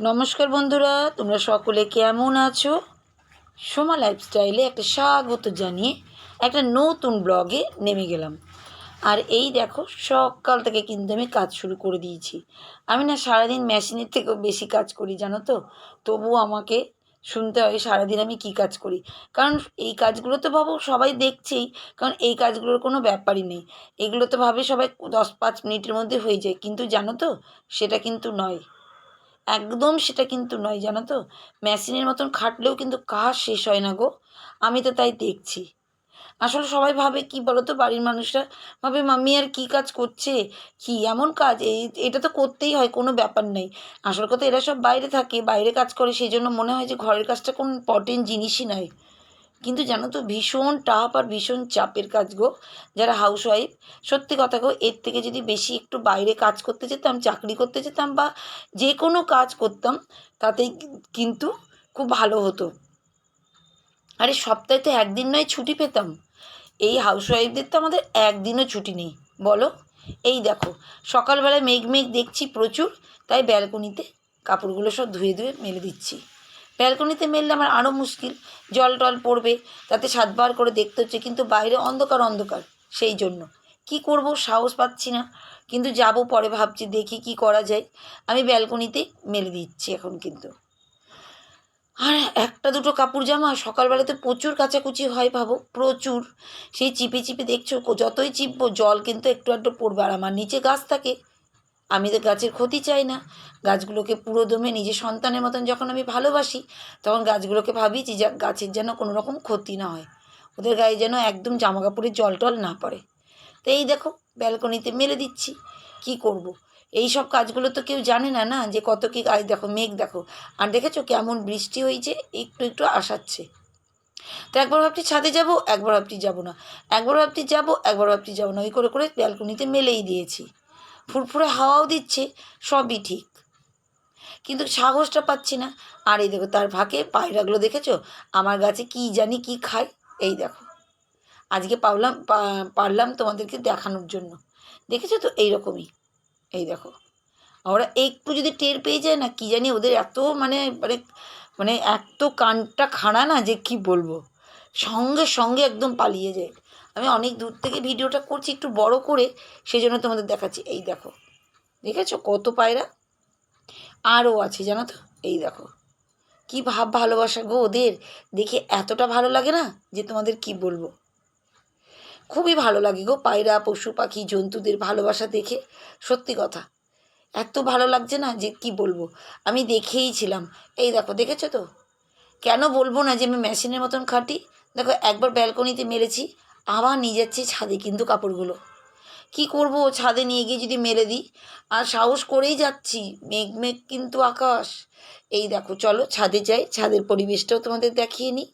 নমস্কার বন্ধুরা, তোমরা সকলে কেমন আছো? সোমা লাইফস্টাইলে একটা স্বাগত জানিয়ে একটা নতুন ব্লগে নেমে গেলাম। আর এই দেখো, সকাল থেকে কিন্তু আমি কাজ শুরু করে দিয়েছি। আমি না সারাদিন মেশিনের থেকেও বেশি কাজ করি, জানো তো? তবুও আমাকে শুনতে হয় সারাদিন আমি কী কাজ করি। কারণ এই কাজগুলো তো ভাবো, সবাই দেখছেই, কারণ এই কাজগুলোর কোনো ব্যাপারই নেই। এগুলো তো ভাবে সবাই দশ পাঁচ মিনিটের মধ্যে হয়ে যায়, কিন্তু জানো তো, সেটা কিন্তু নয়। একদম সেটা কিন্তু নয়, জানো তো? মেশিনের মতন খাটলেও কিন্তু কাজ শেষ হয় না গো। আমি তো তাই দেখছি। আসলে সবাই ভাবে, কি বলো তো বাড়ির মানুষরা ভাবে, মাম্মি, আর কি কাজ করছে? কি এমন কাজ? এই, এটা তো করতেই হয়, কোনো ব্যাপার নেই। আসল কথা, এরা সব বাইরে থাকে, বাইরে কাজ করে, সেই জন্য মনে হয় যে ঘরের কাজটা কোনো ইম্পর্টেন্ট জিনিসই নয়। কিন্তু জানো তো ভীষণ টাফ আর ভীষণ চাপের কাজ গো, যারা হাউস ওয়াইফ সত্যি কথা গো, এর থেকে যদি বেশি একটু বাইরে কাজ করতে যেতাম, চাকরি করতে যেতাম বা যে কোনো কাজ করতাম, তাতেই কিন্তু খুব ভালো হতো। আরে সপ্তাহে তো একদিন নয় ছুটি পেতাম। এই হাউস ওয়াইফদের তো আমাদের একদিনও ছুটি নেই, বলো? এই দেখো, সকালবেলায় মেঘ মেঘ দেখছি প্রচুর, তাই ব্যালকনিতে কাপড়গুলো সব ধুয়ে ধুয়ে মেলে দিচ্ছি। ব্যালকনিতে মেললে আমার আরও মুশকিল। জল টল পড়বে, তাতে সাতবার করে দেখতে হচ্ছে, কিন্তু বাইরে অন্ধকার অন্ধকার, সেই জন্য। কি করব, সাহস পাচ্ছি না, কিন্তু যাব পরে ভাবছি, দেখি কি করা যায়। আমি ব্যালকনিতে মেলে দিচ্ছি এখন কিন্তু। আর একটা দুটো কাপড় জামা, সকালবেলাতে প্রচুর কাচাকুচি হয় ভাবো, প্রচুর। সেই চিপে চিপে দেখছ, যতই চিপবো, জল কিন্তু একটু একটু পড়বে। আর আমার নিচে গাছ থাকে আমি তো গাছের ক্ষতি চাই না। গাছগুলোকে পুরো দমে নিজের সন্তানের মতন যখন আমি ভালোবাসি, তখন গাছগুলোকে ভাবি যে গাছের যেন কোনো রকম ক্ষতি না হয়। ওদের গায়ে যেন একদম জামা কাপড়ের জল টল না পড়ে। তো এই দেখো, ব্যালকনিতে মেলে দিচ্ছি। কি করব। এই সব কাজগুলো তো কেউ জানে না না যে কত কী গাছ দেখো, মেঘ দেখো। আর দেখেছ কেমন বৃষ্টি হয়েছে? একটু একটু আসাচ্ছে তো একবার ভাবছি ছাদে যাব, একবার ভাবছি যাব না। একবার ভাবছি যাব, একবার ভাবছি যাব না। ওই করে করে ব্যালকনিতে মেলেই দিয়েছি। ফুরফুরে হাওয়াও দিচ্ছে, সবই ঠিক। কিন্তু সাহসটা পাচ্ছি না। আর এই দেখো, তার ফাঁকে পায়রাগুলো দেখেছ? আমার গাছে কি জানি কি খায়, এই দেখো। আজকে পারলাম পারলাম তোমাদেরকে দেখানোর জন্য। দেখেছ তো? এইরকমই। এই দেখো। ওরা একটু যদি টের পেয়ে যায় না, কি জানি ওদের এত মানে মানে মানে এত কানটা খাড়া না যে কি বলব? সঙ্গে সঙ্গে একদম পালিয়ে যায়। আমি অনেক দূর থেকে ভিডিওটা করছি, একটু বড় করে সেই জন্য তোমাদের দেখাচ্ছি। এই দেখো, দেখেছ কত পায়রা? আরও আছে, জানো তো? এই দেখো, কি ভাব ভালোবাসা গো ওদের। দেখে এতটা ভালো লাগে না যে তোমাদের কি বলব? খুবই ভালো লাগে গো পায়রা, পশু পাখি, জন্তুদের ভালোবাসা দেখে, সত্যি কথা। এত ভালো লাগছে না যে কি বলব? আমি দেখেই ছিলাম। এই দেখো, দেখেছ তো? কেন বলব না যে আমি মেশিনের মতন খাটি? দেখো, একবার ব্যালকনিতে মেরেছি আবার নিয়ে যাচ্ছি ছাদে কিন্তু কাপড়গুলো। কি করব ছাদে নিয়ে গিয়ে যদি মেলে দিই? আর সাহস করেই যাচ্ছি, মেঘ মেঘ কিন্তু আকাশ। এই দেখো, চলো ছাদে যাই, ছাদের পরিবেশটাও তোমাদের দেখিয়ে নিই।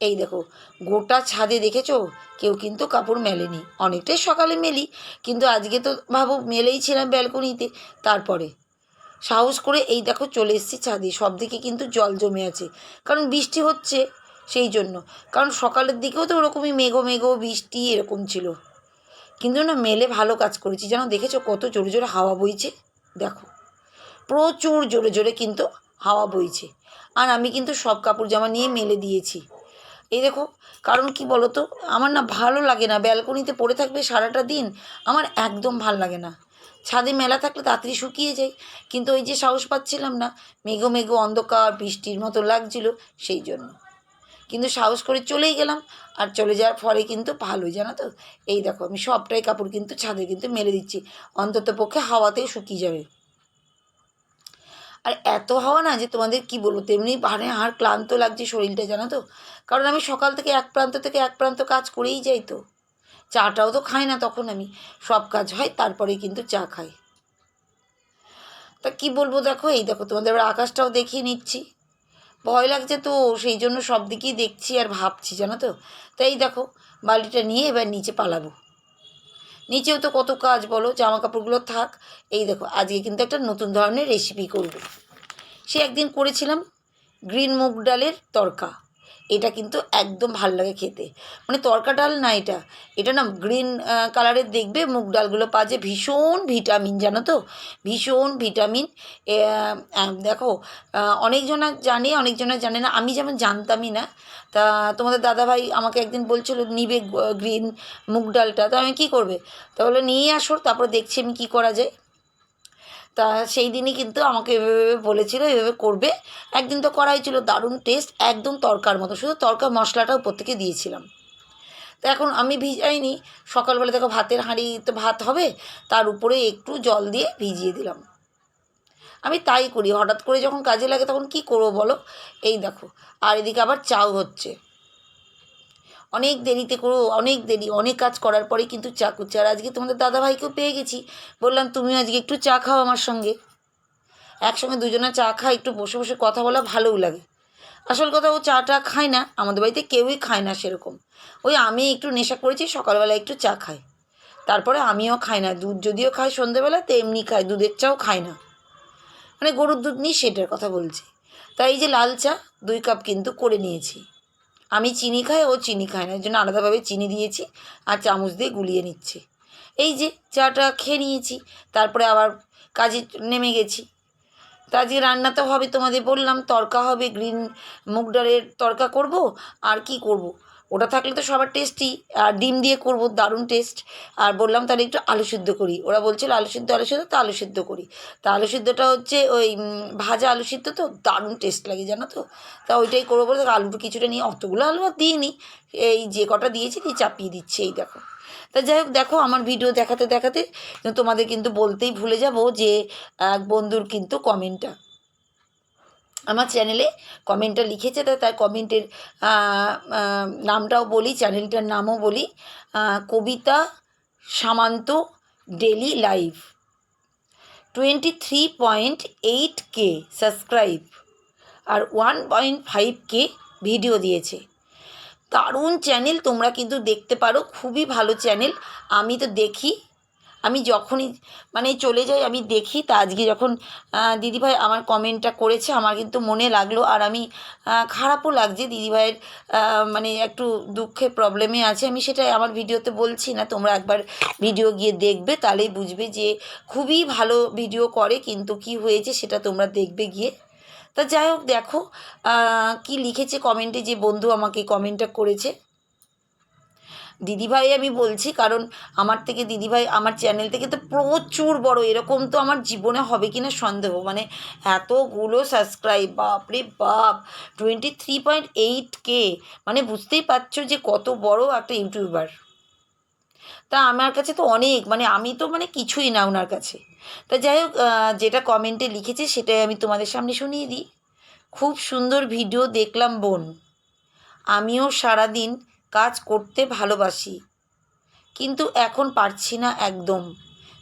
এই দেখো, গোটা ছাদে দেখেছ? কেউ কিন্তু কাপড় মেলেনি। অনেকটাই সকালে মেলি, কিন্তু আজকে তো ভাবো মেলেই ছিলাম ব্যালকনিতে। তারপরে সাহস করে এই দেখো চলে এসেছি ছাদে সব দিকে কিন্তু জল জমে আছে। কারণ বৃষ্টি হচ্ছে সেই জন্য। কারণ সকালের দিকেও তো ওরকমই মেঘো মেঘো, বৃষ্টি এরকম ছিল। কিন্তু না, মেলে ভালো কাজ করেছি। যেন দেখেছ কত জোরে জোরে হাওয়া বইছে? দেখো। প্রচুর জোরে জোরে কিন্তু হাওয়া বইছে। আর আমি কিন্তু সব কাপড় জামা নিয়ে মেলে দিয়েছি। এই দেখো, কারণ কি বলো তো আমার না ভালো লাগে না। ব্যালকনিতে পড়ে থাকবে সারাটা দিন আমার একদম ভালো লাগে না। ছাদে মেলা থাকলে তাড়াতাড়ি শুকিয়ে যায়। কিন্তু ওই যে সাহস পাচ্ছিলাম না, মেঘো মেঘো অন্ধকার, বৃষ্টির মতো লাগছিল সেই জন্য। কিন্তু সাহস করে চলেই গেলাম। আর চলে যাওয়ার ফলে কিন্তু ভালোই, জানো তো? এই দেখো, আমি সবটাই কাপড় কিন্তু ছাদে কিন্তু মেলে দিচ্ছি। অন্তত পক্ষে হাওয়াতেই শুকিয়ে যাবে। আর এত হাওয়া না যে তোমাদের কি বলব, তেমনি মানে আর ক্লান্ত লাগছে শরীরটা, জানো তো? কারণ আমি সকাল থেকে এক প্রান্ত থেকে এক প্রান্ত কাজ করেই যাই তো। চাটাও তো খাই না তখন আমি। সব কাজ হয় তারপরে কিন্তু চা খাই। তা কি বলব দেখো, এই দেখো, তোমাদের এবার আকাশটাও দেখিয়ে নিচ্ছি। ভয় লাগছে তো, সেই জন্য সব দিকেই দেখছি আর ভাবছি, জানো তো? তাই দেখো বালিটা নিয়ে এবার নিচে পালাবো। নিচেও তো কত কাজ বলো জামা কাপড়গুলো থাক। এই দেখো, আজকে কিন্তু একটা নতুন ধরনের রেসিপি করব। সে একদিন করেছিলাম, গ্রিন মুগ ডালের তরকা। এটা কিন্তু একদম ভালো লাগে খেতে। মানে তরকা ডাল না এটা? এটা না গ্রিন কালারের দেখবে, মুগ ডালগুলো পাওয়া যায় ভীষণ ভিটামিন জানো তো? ভীষণ ভিটামিন দেখো অনেকজনা জানে অনেকজনা জানে না, আমি যেমন জানতামই না, তা তোমাদের দাদাভাই আমাকে একদিন বলছিল, নিবে গ্রিন মুগ ডালটা। তো আমি কী করবে? তাহলে নিয়ে আসো, তারপর দেখছি আমি কী করা যায়। তা সেই দিনই কিন্তু আমাকে এভাবে বলেছিল, এভাবে করবে। একদিন তো করাই ছিল দারুণ টেস্ট একদম তরকার মতো। শুধু তরকা মশলাটাও প্রত্যেকে দিয়েছিলাম। তো এখন আমি ভিজাইনি। সকালবেলা দেখো ভাতের হাঁড়ি তো ভাত হবে, তার উপরে একটু জল দিয়ে ভিজিয়ে দিলাম। আমি তাই করি। হঠাৎ করে যখন কাজে লাগে তখন কি করব বলো? এই দেখো। আর এদিকে আবার চাও হচ্ছে। অনেক দেরিতে করো, অনেক দেরি, অনেক কাজ করার পরে কিন্তু চা করছে। আর আজকে তোমাদের দাদাভাইকেও পেয়ে গেছি। বললাম, তুমিও আজকে একটু চা খাও আমার সঙ্গে। একসঙ্গে দুজনে চা খাই একটু বসে বসে কথা বলা ভালোও লাগে। আসল কথা, ও চাটা খায় না, আমাদের বাড়িতে কেউই খায় না সেরকম। ওই আমি একটু নেশা করেছি সকালবেলা একটু চা খাই। তারপরে আমিও খাই না, দুধ যদিও খাই সন্ধেবেলা তো এমনি খাই দুধের চাও খাই না। মানে গরুর দুধ নিই সেটার কথা বলছি। তাই এই যে লাল চা, দুই কাপ কিন্তু করে নিয়েছি। আমি চিনি খাই, ও চিনি খায় না এর জন্য আলাদাভাবে চিনি দিয়েছি আর চামচ দিয়ে গুলিয়ে নিচ্ছে এই যে চাটা খেয়ে নিয়েছি, তারপরে আবার কাজে নেমে গেছি তা আজকে রান্না তো হবে তোমাদের বললাম, তরকা হবে, গ্রিন মুগ ডালের তরকা করব, আর কি করব। ওটা থাকলে তো সবার টেস্টই আর ডিম দিয়ে করব দারুণ টেস্ট আর বললাম তাহলে একটু আলু সিদ্ধ করি। ওরা বলছিল, আলু সিদ্ধ আলু সিদ্ধ, তো আলু সিদ্ধ করি। তা আলু সিদ্ধটা হচ্ছে ওই ভাজা আলু সিদ্ধ তো, দারুণ টেস্ট লাগে, জানো তো? তা ওইটাই করব বলে আলুটা কিছুটা নিয়ে অতগুলো আলু আর দিইনি। এই যে কটা দিয়েছি দিয়ে চাপিয়ে দিচ্ছে, এই দেখো। তা যাই হোক, দেখো আমার ভিডিও দেখাতে দেখাতে তোমাদের কিন্তু বলতেই ভুলে যাব যে এক বন্ধুর কিন্তু কমেন্টটা আমার চ্যানেলে কমেন্টটা লিখেছে, তা তার কমেন্টের নামটাও বলি চ্যানেলটার নামও বলি। Kabita Samanta daily live twenty three point eight K subscribe আর one point five K video দিয়েছে। দারুণ চ্যানেল তোমরা কিন্তু দেখতে পারো, খুবই ভালো চ্যানেল আমি তো দেখি আমি যখনই মানে চলে যাই, আমি দেখি তা আজকে যখন দিদিভাই আমার কমেন্টটা করেছে, আমার কিন্তু মনে লাগল আর আমি খারাপও লাগছে। দিদিভাইয়ের মানে একটু দুঃখে প্রবলেমে আছে। আমি সেটাই আমার ভিডিওতে বলছি না, তোমরা একবার ভিডিও গিয়ে দেখবে, তাহলেই বুঝবে যে খুবই ভালো ভিডিও করে, কিন্তু কি হয়েছে সেটা তোমরা দেখবে গিয়ে। তা যাই হোক, দেখো কি লিখেছে কমেন্টে যে বন্ধু আমাকে কমেন্টটা করেছে। দিদিভাই আমি বলছি, কারণ আমার থেকে দিদিভাই, আমার চ্যানেল থেকে তো প্রচুর বড়, এরকম তো আমার জীবনে হবে কি না সন্দেহ। মানে এতগুলো সাবস্ক্রাইব বাপরে বাপ twenty three point eight K মানে বুঝতেই পারছ যে কত বড় একটা ইউটিউবার। তা আমার কাছে তো অনেক মানে আমি তো মানে কিছুই না ওনার কাছে। তা যাই হোক যেটা কমেন্টে লিখেছে সেটাই আমি তোমাদের সামনে শুনিয়ে দিই। খুব সুন্দর ভিডিও দেখলাম বোন। আমিও সারাদিন কাজ করতে ভালোবাসি। কিন্তু এখন পারছি না একদম।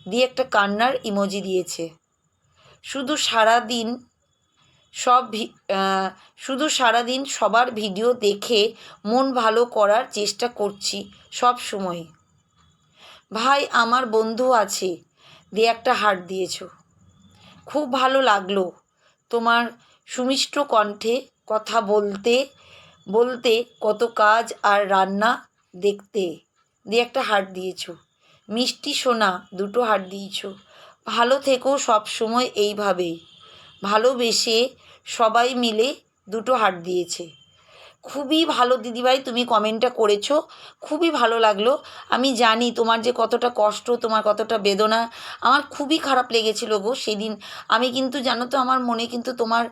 দিয়ে একটা কান্নার ইমোজি দিয়েছে। শুধু সারা দিন সব শুধু সারাদিন সবার ভিডিও দেখে মন ভালো করার চেষ্টা করছি সব সময়। ভাই, আমার বন্ধু আছে দিয়ে একটা হার্ট দিয়েছ। খুব ভালো লাগল তোমার সুমিষ্ট কণ্ঠে কথা বলতে বলতে কত কাজ আর রান্না দেখতে। দিয়ে একটা হার্ট দিয়েছ। মিষ্টি সোনা, দুটো হার্ট দিয়েছ। ভালো থেকো সব সময় এইভাবেই। ভালোবেসে সবাই মিলে দুটো হার্ট দিয়েছে। খুবই ভালো দিদিভাই তুমি কমেন্টটা করেছ, খুবই ভালো লাগল। আমি জানি তোমার যে কতটা কষ্ট, তোমার কতটা বেদনা, আমার খুবই খারাপ লেগেছিল গো সেদিন। আমি কিন্তু জানো তো আমার মনে কিন্তু তোমার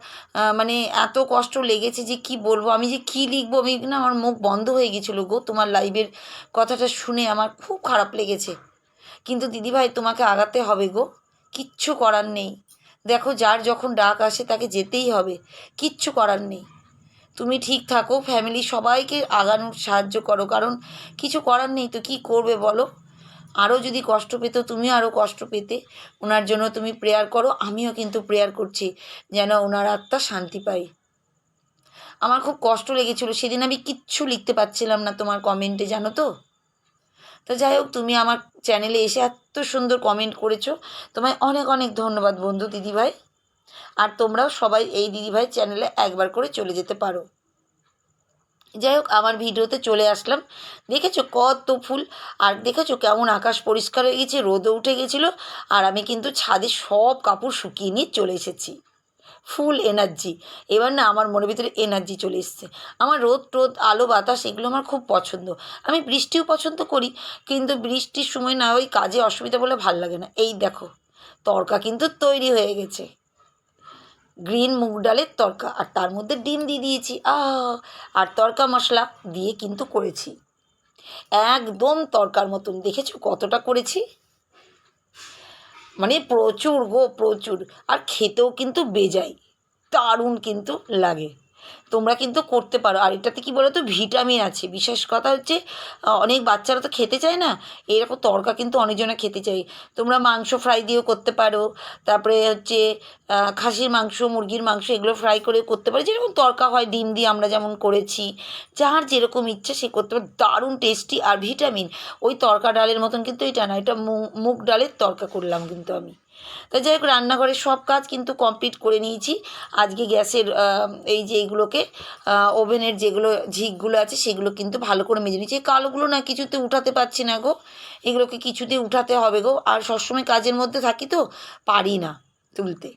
মানে এত কষ্ট লেগেছে যে কি বলব? আমি যে কি লিখব? আমি না আমার মুখ বন্ধ হয়ে গেছিল গো তোমার লাইভের কথাটা শুনে আমার খুব খারাপ লেগেছে। কিন্তু দিদিভাই তোমাকে আগাতে হবে গো, কিচ্ছু করার নেই। দেখো যার যখন ডাক আসে তাকে যেতেই হবে, কিচ্ছু করার নেই। তুমি ঠিক থাকো ফ্যামিলি সবাইকে আগানোর সাহায্য করো, কারণ কিছু করার নেই তো কী করবে বলো? আরও যদি কষ্ট পেতো তুমিও আরও কষ্ট পেতে। ওনার জন্য তুমি প্রেয়ার করো, আমিও কিন্তু প্রেয়ার করছি, যেন ওনার আত্মা শান্তি পাই আমার খুব কষ্ট লেগেছিলো, সেদিন আমি কিচ্ছু লিখতে পারছিলাম না তোমার কমেন্টে জানো তো? তো যাই হোক, তুমি আমার চ্যানেলে এসে এত সুন্দর কমেন্ট করেছ। তোমায় অনেক অনেক ধন্যবাদ বন্ধু, দিদিভাই। আর তোমরাও সবাই এই দিদিভাই চ্যানেলে একবার করে চলে যেতে পারো। যাই হোক, আমার ভিডিওতে চলে আসলাম। দেখেছ কত ফুল? আর দেখেছ কেমন আকাশ পরিষ্কার হয়ে গেছে, রোদও উঠে গেছিল, আর আমি কিন্তু ছাদে সব কাপড় শুকিয়ে নিয়ে চলে এসেছি। Full energy. এবার না আমার মনের ভিতরে এনার্জি চলে এসছে। আমার রোদ টোদ, আলো, বাতাস, এগুলো আমার খুব পছন্দ। আমি বৃষ্টিও পছন্দ করি, কিন্তু বৃষ্টির সময় না ওই কাজে অসুবিধা বলে ভালো লাগে না। এই দেখো, তরকা কিন্তু তৈরি হয়ে গেছে। গ্রিন মুগ ডালের তরকা, আর তার মধ্যে ডিম দিয়ে দিয়েছি। আহ, আর তরকা মশলা দিয়ে কিন্তু করেছি। একদম তরকার মতন। দেখেছ কতটা করেছি? মানে প্রচুর গো, প্রচুর। আর খেতেও কিন্তু বেজায় দারুণ কিন্তু লাগে। তোমরা কিন্তু করতে পারো। আর এটাতে কী বলো তো ভিটামিন আছে। বিশেষ কথা হচ্ছে অনেক বাচ্চারা তো খেতে চায় না? এরকম তরকা কিন্তু অনেকজনে খেতে চাই তোমরা মাংস ফ্রাই দিয়েও করতে পারো। তারপরে হচ্ছে খাসির মাংস, মুরগির মাংস এগুলো ফ্রাই করে করতে পারো। যেরকম তরকা হয়, ডিম দিয়ে আমরা যেমন করেছি, যার যেরকম ইচ্ছা সে করতে পারে। দারুণ টেস্টি আর ভিটামিন। ওই তরকা ডালের মতন কিন্তু এটা না, এটা মুগ ডালের তরকা করলাম কিন্তু আমি। তা যাই হোক রান্নাঘরের সব কাজ কিন্তু কমপ্লিট করে নিয়েছি। আজকে গ্যাসের এই যে এইগুলোকে ওভেনের যেগুলো ঝিকগুলো আছে সেগুলো কিন্তু ভালো করে মেজে নিয়েছি। কালোগুলো না কিছুতে উঠাতে পারছি না গো। এগুলোকে কিছুতে উঠাতে হবে গো। আর সবসময় কাজের মধ্যে থাকি তো, পারি না তুলতে।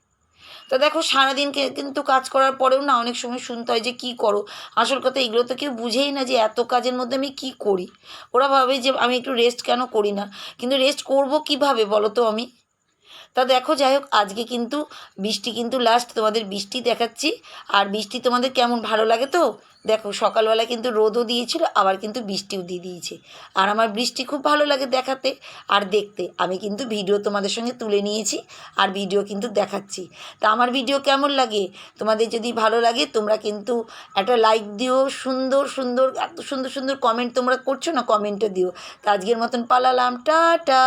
তো দেখো সারাদিনকে কিন্তু কাজ করার পরেও না অনেক সময় শুনতে হয় যে কী করো? আসল কথা এগুলো তো কেউ বুঝেই না যে এত কাজের মধ্যে আমি কি করি? ওরা ভাবে যে আমি একটু রেস্ট কেন করি না? কিন্তু রেস্ট করব কীভাবে বলো তো আমি? তা দেখো, যাই হোক, আজকে কিন্তু বৃষ্টি কিন্তু লাস্ট তোমাদের বৃষ্টি দেখাচ্ছি। আর বৃষ্টি তোমাদের কেমন ভালো লাগে তো? দেখো, সকালবেলা কিন্তু রোদও দিয়েছিল, আবার কিন্তু বৃষ্টিও দিয়ে দিয়েছে। আর আমার বৃষ্টি খুব ভালো লাগে দেখাতে আর দেখতে। আমি কিন্তু ভিডিও তোমাদের সঙ্গে তুলে নিয়েছি আর ভিডিও কিন্তু দেখাচ্ছি। তা আমার ভিডিও কেমন লাগে? তোমাদের যদি ভালো লাগে, তোমরা কিন্তু একটা লাইক দিও। সুন্দর সুন্দর, এত সুন্দর সুন্দর কমেন্ট তোমরা করছ না কমেন্টও দিও। তা আজকের মতন পালালাম। টাটা!